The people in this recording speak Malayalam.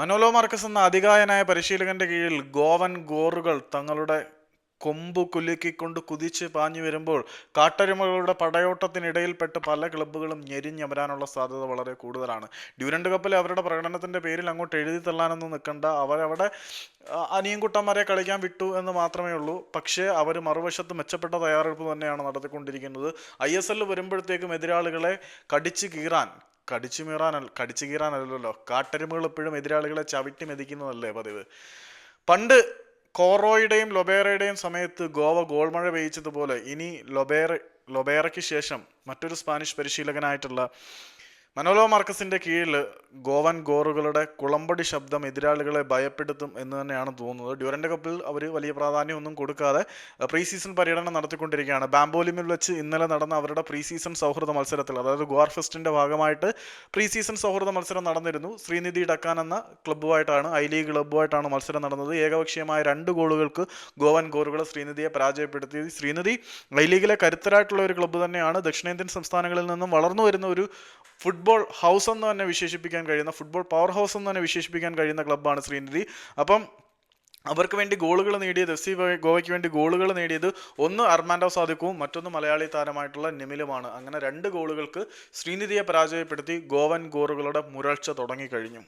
മനോലോ മാർക്കസ് എന്ന അധികായനായ പരിശീലകന്റെ കീഴിൽ ഗോവൻ ഗോറുകൾ തങ്ങളുടെ കൊമ്പ് കുലുക്കിക്കൊണ്ട് കുതിച്ച് പാഞ്ഞു വരുമ്പോൾ കാട്ടരുമകളുടെ പടയോട്ടത്തിനിടയിൽപ്പെട്ട് പല ക്ലബ്ബുകളും ഞെരിഞ്ഞമരാനുള്ള സാധ്യത വളരെ കൂടുതലാണ്. ഡ്യൂരൻഡ് കപ്പിൽ അവരുടെ പ്രകടനത്തിന്റെ പേരിൽ അങ്ങോട്ട് എഴുതി തള്ളാനൊന്നും നിൽക്കണ്ട. അവരവിടെ അനിയൻകുട്ടന്മാരെ കളിക്കാൻ വിട്ടു എന്ന് മാത്രമേ ഉള്ളൂ. പക്ഷേ അവർ മറുവശത്ത് മെച്ചപ്പെട്ട തയ്യാറെടുപ്പ് തന്നെയാണ് നടത്തിക്കൊണ്ടിരിക്കുന്നത്. ഐ എസ് എല്ലിൽ വരുമ്പോഴത്തേക്കും എതിരാളികളെ കടിച്ചു കീറാൻ കടിച്ചു മീറാനല്ല കടിച്ചു കീറാനല്ലല്ലോ. കാട്ടരുമകൾ എപ്പോഴും എതിരാളികളെ ചവിട്ടി മെതിക്കുന്നതല്ലേ പതിവ്. പണ്ട് കോറോയുടെയും ലൊബേറയുടെയും സമയത്ത് ഗോവ ഗോൾമഴ പെയ്യിച്ചതുപോലെ ഇനി ലൊബേറ ലൊബേറയ്ക്ക് ശേഷം മറ്റൊരു സ്പാനിഷ് പരിശീലകനായിട്ടുള്ള മനോലോ മാർക്കസിന്റെ കീഴിൽ ഗോവൻ ഗോറുകളുടെ കുളമ്പടി ശബ്ദം എതിരാളികളെ ഭയപ്പെടുത്തും എന്ന് തന്നെയാണ് തോന്നുന്നത്. ഡ്യൂറന്റ് കപ്പിൽ അവർ വലിയ പ്രാധാന്യമൊന്നും കൊടുക്കാതെ പ്രീ സീസൺ പര്യടനം നടത്തിക്കൊണ്ടിരിക്കുകയാണ്. ബാംബോലിമിൽ വെച്ച് ഇന്നലെ നടന്ന അവരുടെ പ്രീ സീസൺ സൗഹൃദ മത്സരത്തിൽ അതായത് ഗോവർ ഫെസ്റ്റിന്റെ ഭാഗമായിട്ട് പ്രീ സീസൺ സൗഹൃദ മത്സരം നടന്നിരുന്നു. ശ്രീനിധി ഡക്കാൻ എന്ന ക്ലബ്ബുമായിട്ടാണ് ഐ ലീഗ് ക്ലബ്ബുമായിട്ടാണ് മത്സരം നടന്നത്. ഏകപക്ഷീയമായ രണ്ട് ഗോളുകൾക്ക് ഗോവൻ ഗോറുകൾ ശ്രീനിധിയെ പരാജയപ്പെടുത്തി. ശ്രീനിധി ഐ ലീഗിലെ കരുത്തരായിട്ടുള്ള ഒരു ക്ലബ്ബ് തന്നെയാണ്. ദക്ഷിണേന്ത്യൻ സംസ്ഥാനങ്ങളിൽ നിന്നും വളർന്നു വരുന്ന ഒരു ഫുട്ബോൾ ഹൗസ് എന്ന് തന്നെ വിശേഷിപ്പിക്കാൻ കഴിയുന്ന ഫുട്ബോൾ പവർ ഹൗസ് എന്ന് തന്നെ വിശേഷിപ്പിക്കാൻ കഴിയുന്ന ക്ലബ്ബാണ് ശ്രീനിധി. അപ്പം അവർക്ക് വേണ്ടി ഗോളുകൾ നേടിയത് എഫ് സി ഗോവയ്ക്ക് വേണ്ടി ഗോളുകൾ നേടിയത് ഒന്ന് അർമാൻഡോ സാദിഖും മറ്റൊന്ന് മലയാളി താരമായിട്ടുള്ള നിമിലുമാണ്. അങ്ങനെ രണ്ട് ഗോളുകൾക്ക് ശ്രീനിധിയെ പരാജയപ്പെടുത്തി ഗോവൻ ഗോറുകളുടെ മുരൾച്ച തുടങ്ങിക്കഴിഞ്ഞു.